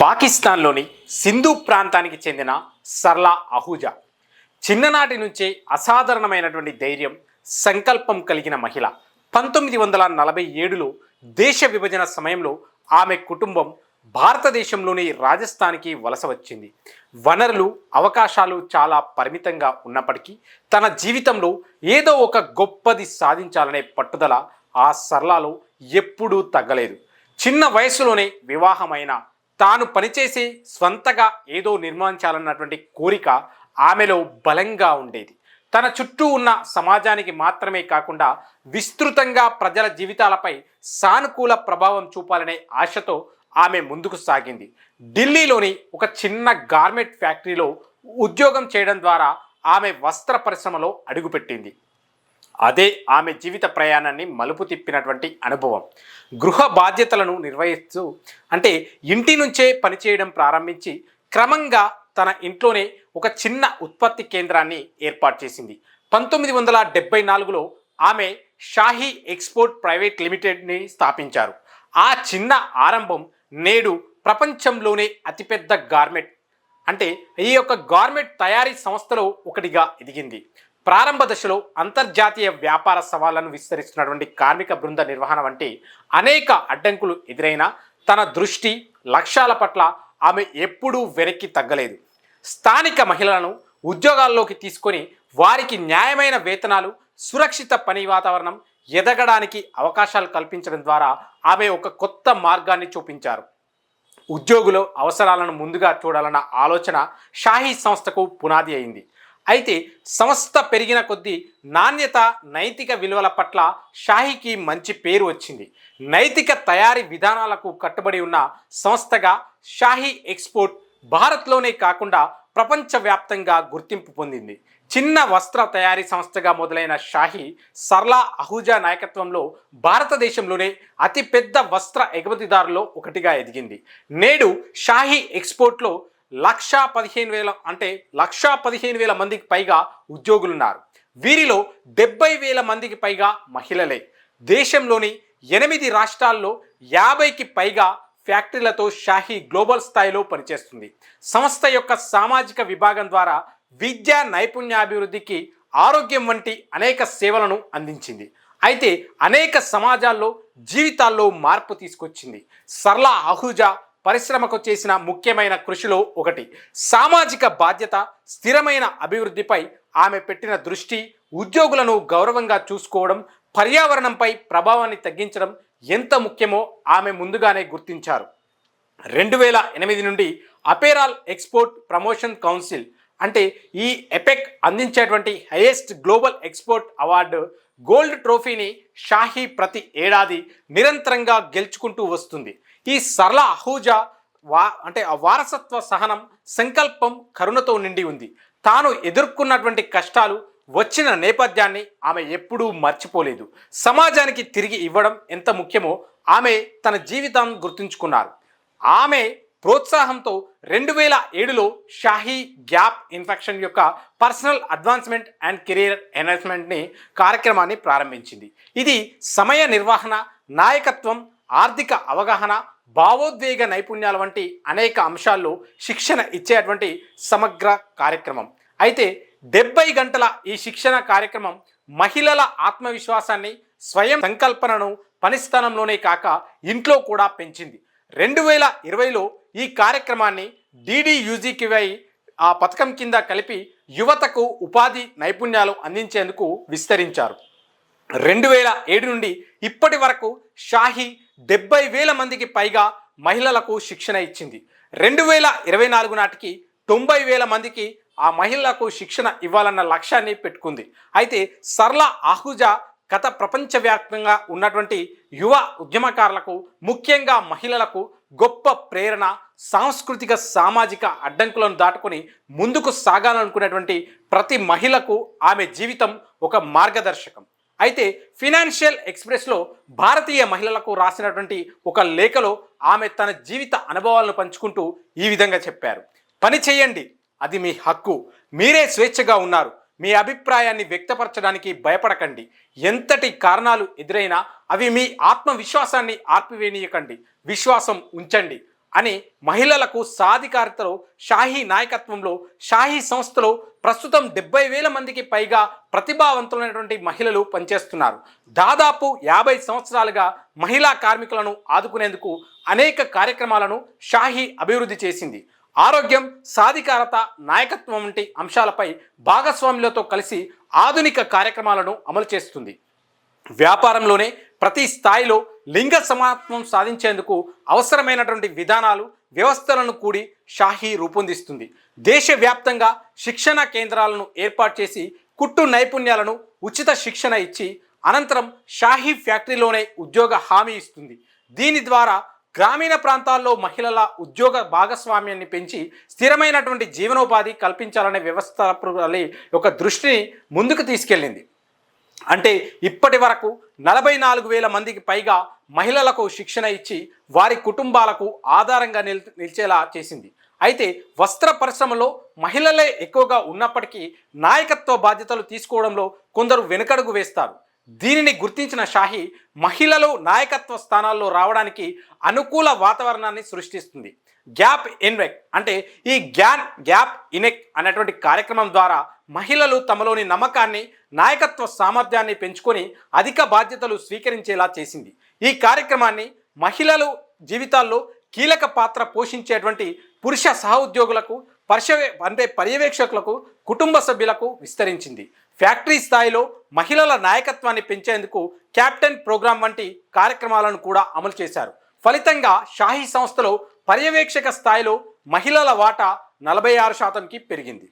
పాకిస్తాన్లోని సింధు ప్రాంతానికి చెందిన సర్లా అహూజా. చిన్ననాటి నుంచే అసాధారణమైనటువంటి ధైర్యం సంకల్పం కలిగిన మహిళ. పంతొమ్మిది వందల నలభై ఏడులో దేశ విభజన సమయంలో ఆమె కుటుంబం భారతదేశంలోని రాజస్థాన్కి వలస వచ్చింది. వనరులు అవకాశాలు చాలా పరిమితంగా ఉన్నప్పటికీ తన జీవితంలో ఏదో ఒక గొప్పది సాధించాలనే పట్టుదల ఆ సర్లాలో ఎప్పుడూ తగ్గలేదు. చిన్న వయసులోనే వివాహమైన తాను పనిచేసి స్వంతగా ఏదో నిర్మించాలన్నటువంటి కోరిక ఆమెలో బలంగా ఉండేది. తన చుట్టూ ఉన్న సమాజానికి మాత్రమే కాకుండా విస్తృతంగా ప్రజల జీవితాలపై సానుకూల ప్రభావం చూపాలనే ఆశతో ఆమె ముందుకు సాగింది. ఢిల్లీలోని ఒక చిన్న గార్మెంట్ ఫ్యాక్టరీలో ఉద్యోగం చేయడం ద్వారా ఆమె వస్త్ర పరిశ్రమలో అడుగుపెట్టింది. అదే ఆమె జీవిత ప్రయాణాన్ని మలుపు తిప్పినటువంటి అనుభవం. గృహ బాధ్యతలను నిర్వహిస్తూ అంటే ఇంటి నుంచే పనిచేయడం ప్రారంభించి క్రమంగా తన ఇంట్లోనే ఒక చిన్న ఉత్పత్తి కేంద్రాన్ని ఏర్పాటు చేసింది. పంతొమ్మిది వందల డెబ్బై నాలుగులో ఆమె షాహీ ఎక్స్పోర్ట్ ప్రైవేట్ లిమిటెడ్ని స్థాపించారు. ఆ చిన్న ఆరంభం నేడు ప్రపంచంలోనే అతిపెద్ద గార్మెంట్ అంటే ఈ యొక్క గార్మెంట్ తయారీ సంస్థలో ఒకటిగా ఎదిగింది. ప్రారంభ దశలో అంతర్జాతీయ వ్యాపార సవాళ్ళను విస్తరిస్తున్నటువంటి కార్మిక బృంద నిర్వహణ వంటి అనేక అడ్డంకులు ఎదురైనా తన దృష్టి లక్ష్యాల పట్ల ఆమె ఎప్పుడూ వెనక్కి తగ్గలేదు. స్థానిక మహిళలను ఉద్యోగాల్లోకి తీసుకొని వారికి న్యాయమైన వేతనాలు సురక్షిత పని వాతావరణం ఎదగడానికి అవకాశాలు కల్పించడం ద్వారా ఆమె ఒక కొత్త మార్గాన్ని చూపించారు. ఉద్యోగుల అవసరాలను ముందుగా చూడాలన్న ఆలోచన షాహీ సంస్థకు పునాది అయింది. అయితే సంస్థ పెరిగిన కొద్దీ నాణ్యత నైతిక విలువల పట్ల షాహీకి మంచి పేరు వచ్చింది. నైతిక తయారీ విధానాలకు కట్టుబడి ఉన్న సంస్థగా షాహీ ఎక్స్పోర్ట్ భారత్లోనే కాకుండా ప్రపంచవ్యాప్తంగా గుర్తింపు పొందింది. చిన్న వస్త్ర తయారీ సంస్థగా మొదలైన షాహీ సర్లా అహూజా నాయకత్వంలో భారతదేశంలోనే అతిపెద్ద వస్త్ర ఎగుమతిదారులో ఒకటిగా ఎదిగింది. నేడు షాహీ ఎక్స్పోర్ట్లో లక్షా పదిహేను వేల అంటే లక్షా పదిహేను వేల మందికి పైగా ఉద్యోగులున్నారు. వీరిలో డెబ్బై వేల మందికి పైగా మహిళలే. దేశంలోని ఎనిమిది రాష్ట్రాల్లో యాభైకి పైగా ఫ్యాక్టరీలతో షాహీ గ్లోబల్ స్థాయిలో పనిచేస్తుంది. సంస్థ యొక్క సామాజిక విభాగం ద్వారా విద్యా నైపుణ్యాభివృద్ధికి ఆరోగ్యం వంటి అనేక సేవలను అందించింది. అయితే అనేక సమాజాల్లో జీవితాల్లో మార్పు తీసుకొచ్చింది. సర్లా అహూజా పరిశ్రమకు చేసిన ముఖ్యమైన కృషిలో ఒకటి. సామాజిక బాధ్యత స్థిరమైన అభివృద్ధిపై ఆమె పెట్టిన దృష్టి ఉద్యోగులను గౌరవంగా చూసుకోవడం పర్యావరణంపై ప్రభావాన్ని తగ్గించడం ఎంత ముఖ్యమో ఆమె ముందుగానే గుర్తించారు. రెండు వేల ఎనిమిది నుండి అపేరాల్ ఎక్స్పోర్ట్ ప్రమోషన్ కౌన్సిల్ అంటే ఈ ఎపెక్ అందించేటువంటి highest global export award gold ట్రోఫీని Shahi ప్రతి ఏడాది నిరంతరంగా గెలుచుకుంటూ వస్తుంది. ఈ సరళ అహూజా వా అంటే ఆ వారసత్వ సహనం సంకల్పం కరుణతో నిండి ఉంది. తాను ఎదుర్కొన్నటువంటి కష్టాలు వచ్చిన నేపథ్యాన్ని ఆమె ఎప్పుడూ మర్చిపోలేదు. సమాజానికి తిరిగి ఇవ్వడం ఎంత ముఖ్యమో ఆమె తన జీవితాన్ని గుర్తుంచుకున్నారు. ఆమె ప్రోత్సాహంతో రెండు వేల ఏడులో షాహీ గ్యాప్ ఇన్ఫెక్షన్ యొక్క పర్సనల్ అడ్వాన్స్మెంట్ అండ్ కెరీర్ ఎన్హాన్స్మెంట్ని కార్యక్రమాన్ని ప్రారంభించింది. ఇది సమయ నిర్వహణ నాయకత్వం ఆర్థిక అవగాహన భావోద్వేగ నైపుణ్యాల వంటి అనేక అంశాల్లో శిక్షణ ఇచ్చేటువంటి సమగ్ర కార్యక్రమం. అయితే డెబ్బై గంటల ఈ శిక్షణ కార్యక్రమం మహిళల ఆత్మవిశ్వాసాన్ని స్వయం సంకల్పనను పనిస్థానంలోనే కాక ఇంట్లో కూడా పెంచింది. రెండు వేల ఇరవైలో ఈ కార్యక్రమాన్ని డిడియూజీకివై ఆ పథకం కింద కలిపి యువతకు ఉపాధి నైపుణ్యాలు అందించేందుకు విస్తరించారు. రెండు వేల ఏడు నుండి ఇప్పటి వరకు షాహీ డెబ్బై వేల మందికి పైగా మహిళలకు శిక్షణ ఇచ్చింది. రెండు వేల ఇరవై నాలుగు నాటికి తొంభై వేల మందికి ఆ మహిళలకు శిక్షణ ఇవ్వాలన్న లక్ష్యాన్ని పెట్టుకుంది. అయితే సర్లా ఆహుజా గత ప్రపంచవ్యాప్తంగా ఉన్నటువంటి యువ ఉద్యమకారులకు ముఖ్యంగా మహిళలకు గొప్ప ప్రేరణ సాంస్కృతిక సామాజిక అడ్డంకులను దాటుకొని ముందుకు సాగాలనుకునేటువంటి ప్రతి మహిళకు ఆమె జీవితం ఒక మార్గదర్శకం. అయితే ఫినాన్షియల్ ఎక్స్ప్రెస్లో భారతీయ మహిళలకు రాసినటువంటి ఒక లేఖలో ఆమె తన జీవిత అనుభవాలను పంచుకుంటూ ఈ విధంగా చెప్పారు. పని చేయండి అది మీ హక్కు. మీరే స్వేచ్ఛగా ఉన్నారు. మీ అభిప్రాయాన్ని వ్యక్తపరచడానికి భయపడకండి. ఎంతటి కారణాలు ఎదురైనా అవి మీ ఆత్మవిశ్వాసాన్ని ఆర్పివేయనీయకండి. విశ్వాసం ఉంచండి అని మహిళలకు సాధికారితలో షాహీ నాయకత్వంలో షాహీ సంస్థలో ప్రస్తుతం డెబ్బై వేల మందికి పైగా ప్రతిభావంతులైనటువంటి మహిళలు పనిచేస్తున్నారు. దాదాపు యాభై సంవత్సరాలుగా మహిళా కార్మికులను ఆదుకునేందుకు అనేక కార్యక్రమాలను షాహీ అభివృద్ధి చేసింది. ఆరోగ్యం సాధికారత నాయకత్వం వంటి అంశాలపై భాగస్వాములతో కలిసి ఆధునిక కార్యక్రమాలను అమలు చేస్తుంది. వ్యాపారంలోనే ప్రతి స్థాయిలో లింగ సమానత్వం సాధించేందుకు అవసరమైనటువంటి విధానాలు వ్యవస్థలను కూడి షాహీ రూపొందిస్తుంది. దేశవ్యాప్తంగా శిక్షణ కేంద్రాలను ఏర్పాటు చేసి కుట్టు నైపుణ్యాలను ఉచిత శిక్షణ ఇచ్చి అనంతరం షాహీ ఫ్యాక్టరీలోనే ఉద్యోగ హామీ ఇస్తుంది. దీని ద్వారా గ్రామీణ ప్రాంతాల్లో మహిళల ఉద్యోగ భాగస్వామ్యాన్ని పెంచి స్థిరమైనటువంటి జీవనోపాధి కల్పించాలనే వ్యవస్థ యొక్క దృష్టిని ముందుకు తీసుకెళ్ళింది. అంటే ఇప్పటి వరకు నలభై నాలుగు వేల మందికి పైగా మహిళలకు శిక్షణ ఇచ్చి వారి కుటుంబాలకు ఆధారంగా నిల్ నిలిచేలా చేసింది. అయితే వస్త్ర పరిశ్రమలో మహిళలే ఎక్కువగా ఉన్నప్పటికీ నాయకత్వ బాధ్యతలు తీసుకోవడంలో కొందరు వెనుకడుగు వేస్తారు. దీనిని గుర్తించిన షాహీ మహిళలు నాయకత్వ స్థానాల్లో రావడానికి అనుకూల వాతావరణాన్ని సృష్టిస్తుంది. గ్యాప్ ఇన్వెక్ అంటే ఈ గ్యాన్ గ్యాప్ ఇనెక్ అనేటువంటి కార్యక్రమం ద్వారా మహిళలు తమలోని నమ్మకాన్ని నాయకత్వ సామర్థ్యాన్ని పెంచుకొని అధిక బాధ్యతలు స్వీకరించేలా చేసింది. ఈ కార్యక్రమాన్ని మహిళలు జీవితాల్లో కీలక పాత్ర పోషించేటువంటి పురుష సహోద్యోగులకు పరిశవే అంటే పర్యవేక్షకులకు కుటుంబ సభ్యులకు విస్తరించింది. ఫ్యాక్టరీ స్థాయిలో మహిళల నాయకత్వాన్ని పెంచేందుకు క్యాప్టెన్ ప్రోగ్రాం వంటి కార్యక్రమాలను కూడా అమలు చేశారు. ఫలితంగా షాహీ సంస్థలో పర్యవేక్షక స్థాయిలో మహిళల వాటా నలభై ఆరు శాతంకి పెరిగింది.